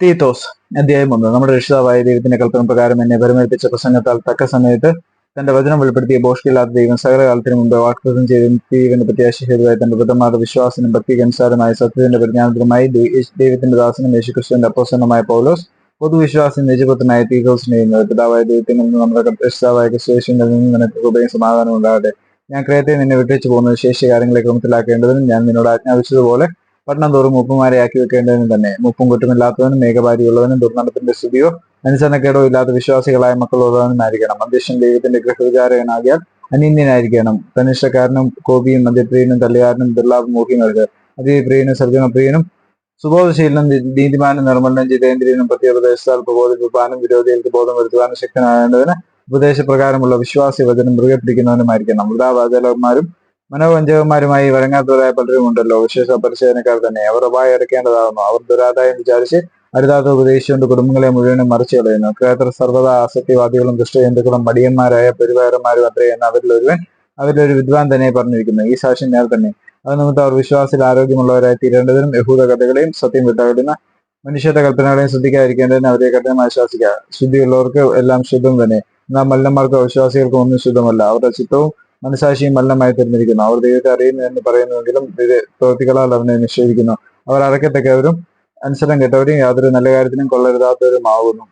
തീത്തോസ് അധ്യായം ഒന്ന്. നമ്മുടെ രക്ഷിതാവായ ദൈവത്തിന്റെ കൽപ്പന പ്രകാരം എന്നെ പരിമേൽപ്പിച്ച പ്രസംഗത്താൽ തക്ക സമയത്ത് തന്റെ വചനം വെളിപ്പെടുത്തിയ ബോഷ്കില്ലാത്ത ദൈവം സകലകാലത്തിന് മുമ്പ് വാക്തത്വം ചെയ്ത് ദൈവന്റെ പ്രത്യാശഹേതുവായി തന്റെ വൃദ്ധന്മാരുടെ വിശ്വാസനും ഭക്തിക്ക് അനുസാരമായ സത്യത്തിന്റെ പരിജ്ഞാനത്തിനുമായി ദൈവത്തിന്റെ ദാസനും യേശുക്രിസ്തുവിന്റെ അപ്പോസനമായ പൗലോസ് പൊതുവിശ്വാസി നിജപുത്രനായ എന്നത് പിതാവായ ദൈവത്തിൽ നിന്ന് നമ്മുടെ രക്ഷിതാവായ ക്രിസ്തുവേശുവിന്റെ നിന്ന് നിനക്ക് കൃപയും സമാധാനം ഉണ്ടാകട്ടെ. ഞാൻ ക്രയത്തെ നിന്നെ വിട്ടേച്ചു പോകുന്നത് ശേഷി കാര്യങ്ങളെ ക്രമത്തിലാക്കേണ്ടതിനും ഞാൻ നിന്നോട് ആജ്ഞാപിച്ചതുപോലെ പട്ടണം തോറും മൂപ്പുമാരെ ആക്കി വെക്കേണ്ടതിനും തന്നെ. മൂപ്പും കുറ്റമില്ലാത്തവനും മേഘഭാരിയുള്ളവനും ദുർനടത്തിന്റെ സ്തുതിയോ അനുസരണക്കേടോ ഇല്ലാത്ത വിശ്വാസികളായ മക്കളുള്ളവനുമായിരിക്കണം അധ്യക്ഷൻ ദൈവത്തിന്റെ ഗൃഹവിചാരകനാകിയാൽ അനിന്യനായിരിക്കണം. തനിഷ്ടക്കാരനും കോപിയും മദ്യപ്രിയനും തല്ലുകാരനും ദുർലാഭം മോഹിമരുത് അതിപ്രിയനും സർജനപ്രിയനും സുബോധശീലനും നീതിമാനും നിർമ്മലനും ജിതേന്ദ്രിയനും പ്രത്യേകദേശത്താൽ പ്രബോധിപ്പിക്കാനും വിരോധികൾക്ക് ബോധം വരുത്തുവാനും ശക്തനാകേണ്ടതിന് ഉപദേശപ്രകാരമുള്ള വിശ്വാസി വചനം മൃഗപ്പിടിക്കുന്നവനുമായിരിക്കണം വൃതാവാചകന്മാരും മനോവഞ്ചകന്മാരുമായി വഴങ്ങാത്തവരായ പലരും ഉണ്ടല്ലോ. വിശേഷ പരിശോധനക്കാർ തന്നെ. അവർ അപായം എടുക്കേണ്ടതാകുന്നു അവർ ദുരാദായം വിചാരിച്ച് അരുതാത്ത ഉപദേശിച്ചുകൊണ്ട് കുടുംബങ്ങളെ മുഴുവനും മറിച്ചു കളയുന്നു. ക്രേതർ സർവതാ ആസക്തിവാദികളും ദുഷ്ടജന്തുക്കളും മടിയന്മാരായ പെരുവാരന്മാരും അത്രേ എന്ന് അവരിൽ ഒരുവൻ അവരിലൊരു വിദ്വാൻ തന്നെ പറഞ്ഞിരിക്കുന്നു. ഈ സാക്ഷ്യം നേർ തന്നെ. അത് നിമിത്തം അവർ വിശ്വാസത്തിൽ ആരോഗ്യമുള്ളവരായി തീരേണ്ടതിനും യഹൂദ കഥകളെയും സത്യം വിട്ടകലുന്ന മനുഷ്യരുടെ കൽപ്പനകളെയും ശ്രദ്ധിക്കാതിരിക്കേണ്ടതിന് അവരെ കഠിനമായി ശാസിക്കുക ശുദ്ധിയുള്ളവർക്ക് എല്ലാം ശുദ്ധം തന്നെ. എന്നാൽ മല്ലന്മാർക്കോ അവിശ്വാസികൾക്കും ഒന്നും ശുദ്ധമല്ല. അവരുടെ ചിത്തവും മനസാക്ഷിയും മലിനമായി തിരഞ്ഞിരിക്കുന്നു അവർ ദൈവത്തെ അറിയുന്നു എന്ന് പറയുന്നുവെങ്കിലും ഇത് പ്രവൃത്തികളാൽ അവനെ നിഷേധിക്കുന്നു. അവർ അറക്കത്തക്കവരും അനുസരണം കേട്ടവരും യാതൊരു നല്ല കാര്യത്തിനും കൊള്ളരുതാത്തവരും ആകുന്നു